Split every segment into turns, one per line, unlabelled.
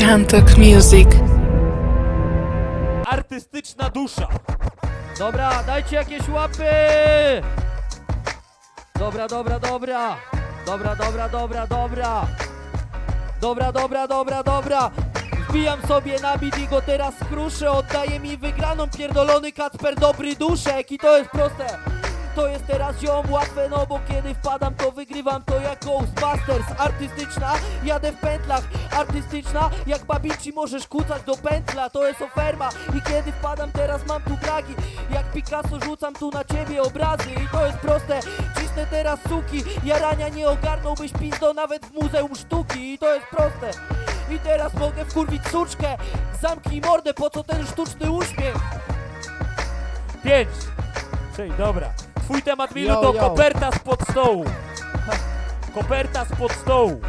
Rantok Music.
Artystyczna dusza.
Dobra, dajcie jakieś łapy! Dobra, dobra, dobra. Dobra, dobra, dobra, dobra. Dobra, dobra, dobra, dobra. Wbijam sobie na bit i go teraz skruszę. Oddaje mi wygraną pierdolony Kacper dobry duszek. I to jest proste. To jest teraz ziom łatwe, no bo kiedy wpadam to wygrywam to jak Ghostbusters. Artystyczna, jadę w pętlach. Artystyczna, jak babici możesz kucać do pętla. To jest oferma i kiedy wpadam teraz mam tu bragi Jak Picasso rzucam tu na ciebie obrazy I to jest proste, cisnę teraz suki Jarania nie ogarnąłbyś pizdo nawet w Muzeum Sztuki I to jest proste. I teraz mogę wkurwić suczkę. Zamknij mordę, po co ten sztuczny uśmiech?
Pięć. Sześć, dobra. Twój temat Milu
Yo,
to
yo.
koperta spod stołu. Koperta spod stołu.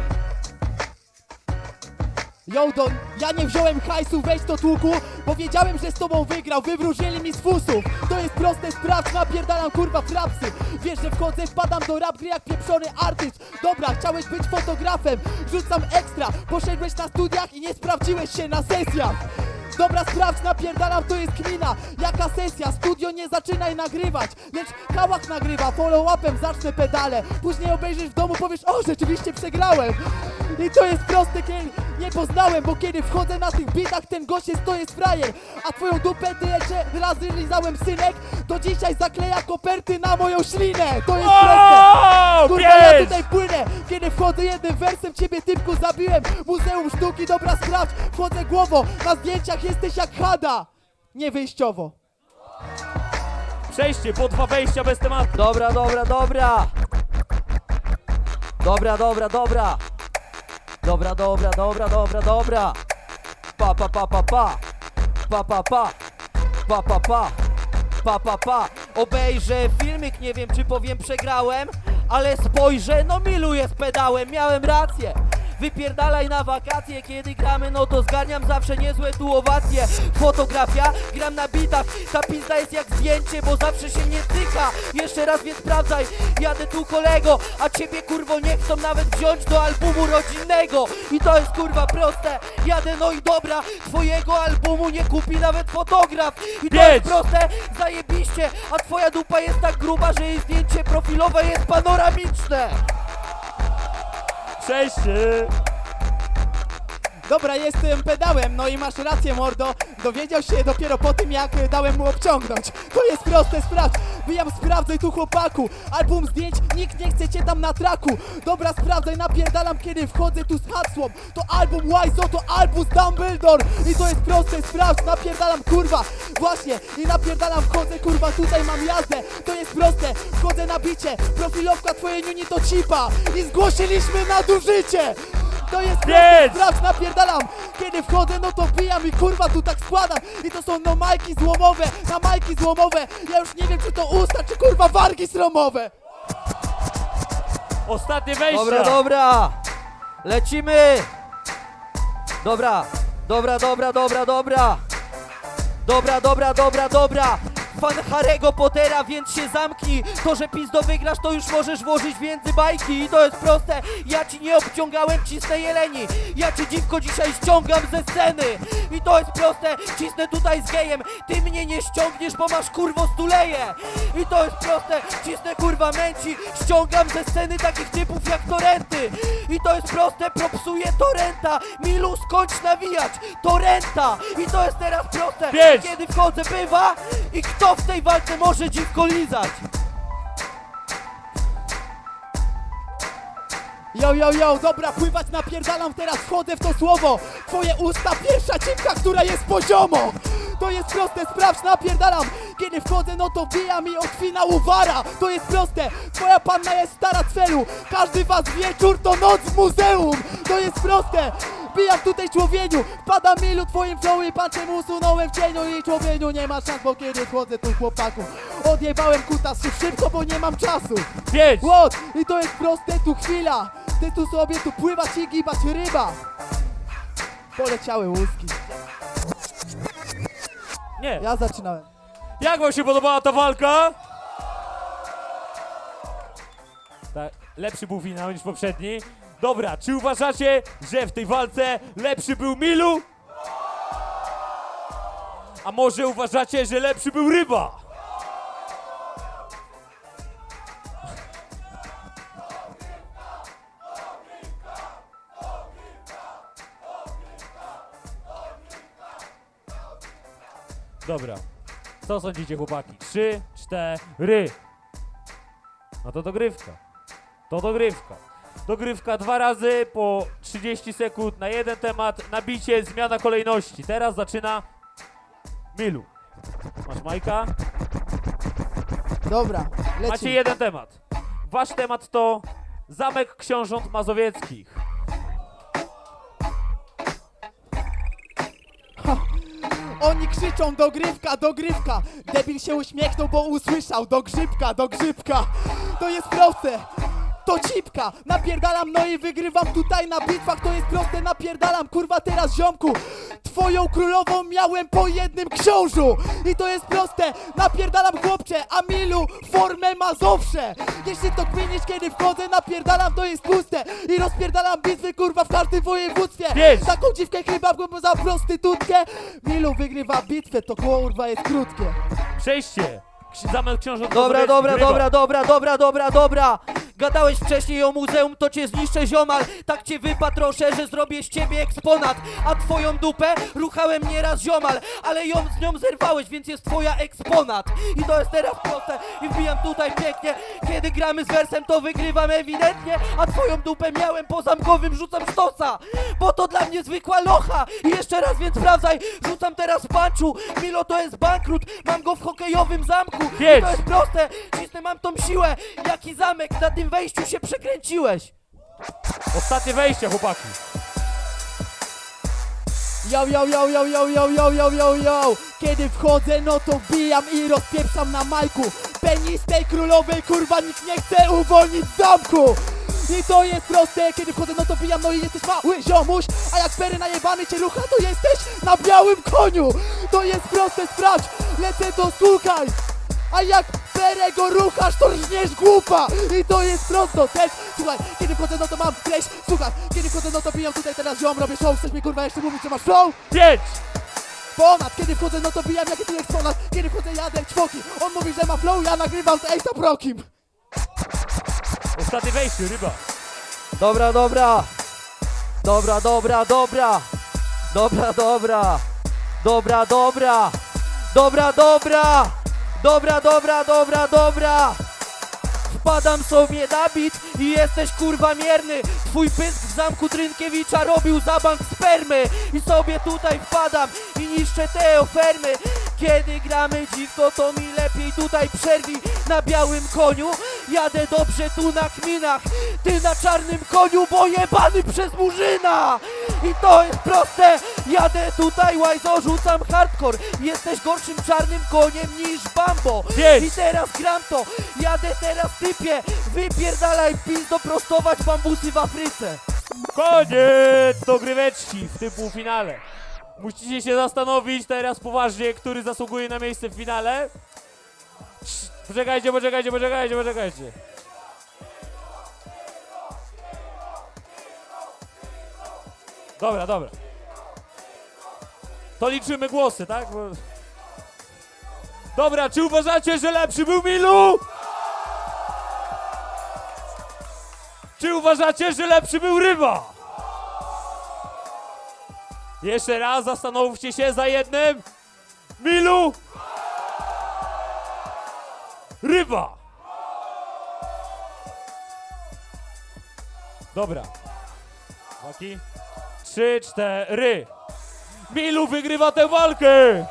Jołdon, ja nie wziąłem hajsu, weź to tłuku Bo wiedziałem, że z tobą wygrał, wywróżyli mi z fusów To jest proste, sprawdź, napierdalam kurwa frapsy Wiesz, że wchodzę, wpadam do rap gry jak pieprzony artyst Dobra, chciałeś być fotografem, rzucam ekstra Poszedłeś na studiach i nie sprawdziłeś się na sesjach Dobra, sprawdź, napierdalam, to jest kmina Jaka sesja? Studio nie zaczynaj nagrywać. Lecz kałach nagrywa, follow-upem zacznę pedale. Później obejrzysz w domu, powiesz, o, rzeczywiście przegrałem. I to jest proste, kiedy nie poznałem Bo kiedy wchodzę na tych bitach, ten gość jest, to jest frajer. A twoją dupę tyle że razy lizałem, synek. To dzisiaj zakleja koperty na moją ślinę. To jest proste. Kurwa, ja tutaj płynę, kiedy wchodzę jednym wersem Ciebie typku zabiłem, Muzeum Sztuki, dobra sprawdź. Wchodzę głową, na zdjęciach jesteś jak Hada. Nie wyjściowo
Przejście, po dwa wejścia bez tematu.
Dobra, dobra, dobra. Dobra, dobra, dobra. Dobra, dobra, dobra, dobra, dobra. Pa, pa, pa, pa, pa. Pa, pa, pa. Pa, pa, pa. Pa, pa, pa. Obejrzę filmik, nie wiem czy powiem przegrałem, ale spojrzę, no miluję z pedałem, miałem rację. Wypierdalaj na wakacje, kiedy gramy, no to zgarniam zawsze niezłe tu owacje. Fotografia, gram na bitach, ta pizda jest jak zdjęcie, bo zawsze się nie tyka. Jeszcze raz więc sprawdzaj, jadę tu kolego, a ciebie kurwo nie chcą nawet wziąć do albumu rodzinnego. I to jest kurwa proste, jadę no i dobra, twojego albumu nie kupi nawet fotograf. I to jest proste, zajebiście, a twoja dupa jest tak gruba, że jej zdjęcie profilowe jest panoramiczne
Przejście.
Dobra, jestem pedałem, no i masz rację mordo. Dowiedział się dopiero po tym jak dałem mu obciągnąć. To jest proste, sprawdź Wyjam, sprawdzaj tu chłopaku. Album zdjęć, nikt nie chce cię tam na traku. Dobra, sprawdzaj, napierdalam kiedy wchodzę tu z hasłą. To album Wiseau, to album Dumbledore. I to jest proste, sprawdź, napierdalam kurwa. Właśnie, i napierdalam, wchodzę kurwa, tutaj mam jazdę. To jest proste, wchodzę na bicie. Profilowka twojej niuni to cipa. I zgłosiliśmy nadużycie to jest
Pięć!
sprawdź, napierdalam Kiedy wchodzę, no to bijam i kurwa tu tak składam I to są no majki złomowe, na majki złomowe Ja już nie wiem czy to usta, czy kurwa wargi sromowe
Ostatnie wejścia.
Dobra, dobra. Lecimy. Dobra, dobra, dobra, dobra, dobra. Dobra, dobra, dobra, dobra. Fan Harry'ego Pottera, więc się zamknij. To, że pizdo wygrasz, to już możesz włożyć między bajki. I to jest proste. Ja ci nie obciągałem, cisnę jeleni. Ja cię dziwko dzisiaj ściągam ze sceny. I to jest proste. Cisnę tutaj z gejem. Ty mnie nie ściągniesz, bo masz kurwo stuleje. I to jest proste. Cisnę kurwa męci. Ściągam ze sceny takich typów jak Torenty. I to jest proste. Propsuję Torrenta. Milu, skończ nawijać. Torrenta. I to jest teraz proste.
Pięć.
Kiedy wchodzę, bywa. I kto w tej walce może dziwko lizać?
Yo, yo, yo, dobra, pływać napierdalam, teraz wchodzę w to słowo. Twoje usta, pierwsza cipka, która jest poziomo. To jest proste, sprawdź, napierdalam. Kiedy wchodzę, no to bija mi od finału wara. To jest proste, twoja panna jest stara celu. Każdy was wieczór to noc w muzeum. To jest proste, bijam tutaj człowieniu Pada milu twoim flow i patrzem usunąłem w cieniu I człowieniu nie ma szans, bo kiedy wchodzę tu chłopaku Odjebałem kutas szybko, bo nie mam czasu
Pięć.
Łot! I to jest proste, tu chwila! Ty tu sobie tu pływać i gibać ryba! Poleciały łuski.
Nie.
Ja zaczynałem.
Jak wam się podobała ta walka? Tak, lepszy był finał niż poprzedni. Dobra, czy uważacie, że w tej walce lepszy był Milu? A może uważacie, że lepszy był Ryba? Dobra. Co sądzicie, chłopaki? Trzy, cztery. No to dogrywka. To dogrywka. Dogrywka dwa razy po 30 sekund na jeden temat. Nabicie, zmiana kolejności. Teraz zaczyna Milu. Masz Majka?
Dobra,
Macie
lecimy.
jeden temat. Wasz temat to Zamek Książąt Mazowieckich.
Oni krzyczą dogrywka, dogrywka. Debil się uśmiechnął, bo usłyszał dogrzybka, dogrzybka. To jest proste. To cipka, napierdalam, no i wygrywam tutaj na bitwach, to jest proste, napierdalam, kurwa teraz ziomku Twoją królową miałem po jednym książu I to jest proste, napierdalam chłopcze, a Milu formę ma zawsze Jeśli to kminisz, kiedy wchodzę, napierdalam, to jest puste I rozpierdalam bitwy, kurwa, w każdym województwie
Pięć.
Taką dziwkę chyba bym za prostytutkę Milu wygrywa bitwę, to kurwa jest krótkie
Przejście. Ksi- Zamek Książąt
Dobra,
Mazowieckich.
dobra,
Ryba.
dobra, dobra, dobra, dobra, dobra. Gadałeś wcześniej o muzeum, to cię zniszczę ziomal. Tak cię wypatroszę, że zrobię z ciebie eksponat. A twoją dupę ruchałem nieraz ziomal. Ale ją z nią zerwałeś, więc jest twoja eksponat. I to jest teraz proste. I wbijam tutaj pięknie. Kiedy gramy z wersem, to wygrywam ewidentnie. A twoją dupę miałem po zamkowym, rzucam sztosa Bo to dla mnie zwykła locha. I jeszcze raz więc sprawdzaj, rzucam teraz panczu. Milo to jest bankrut, mam go w hokejowym zamku. I to jest proste, cisnę mam tą siłę. Jaki zamek, na tym wejściu się przekręciłeś.
Ostatnie wejście, chłopaki.
Yo, yo, yo, yo, yo, yo, yo, yo, yo, yo. Kiedy wchodzę, no to wbijam i rozpieprzam na majku. Penistej królowej, kurwa, nikt nie chce uwolnić zamku i to jest proste, kiedy wchodzę, no to bijam, no i jesteś mały ziomuś. A jak pery najebany cię rucha, to jesteś na białym koniu. To jest proste, sprawdź, lecę to słuchaj. A jak perę go ruchasz, to rżniesz głupa. I to jest prosto, też, słuchaj Kiedy wchodzę, no to mam treść, słuchaj Kiedy wchodzę, no to bijam tutaj teraz ziom, robię show. Chcesz mi kurwa jeszcze mówić, że masz flow?
Pięć.
Ponad, kiedy wchodzę, no to bijam, jaki tu jest ponad. Kiedy wchodzę, jadę ćwoki. On mówi, że ma flow, ja nagrywam z Ace'a Prokim.
Ostatnie wejście, ryba.
Dobra, dobra. Dobra, dobra, dobra. Dobra, dobra. Dobra, dobra. Dobra, dobra Dobra, dobra, dobra, dobra. Wpadam sobie na bit i jesteś kurwa mierny. Twój pysk w zamku Trynkiewicza robił zabank spermy. I sobie tutaj wpadam i niszczę te ofermy. Kiedy gramy dziwko to mi lepiej tutaj przerwi Na białym koniu jadę dobrze tu na kminach. Ty na czarnym koniu, bo jebany przez murzyna. I to jest proste, jadę tutaj łajzo, rzucam hardcore. Jesteś gorszym czarnym koniem niż Bambo.
Pięć.
I teraz gram to, jadę teraz typie. Wypierdalaj pizdo prostować bambusy w Afryce.
Koniec dogryweczki w tym półfinale. Musicie się zastanowić teraz poważnie, który zasługuje na miejsce w finale. Poczekajcie, poczekajcie, poczekajcie, poczekajcie. Dobra, dobra. To liczymy głosy, tak? Bo... Dobra, czy uważacie, że lepszy był Milu? Czy uważacie, że lepszy był Ryba? Jeszcze raz zastanówcie się za jednym. Milu! Ryba! Dobra. Chłopaki. Trzy, cztery. Milu wygrywa tę walkę!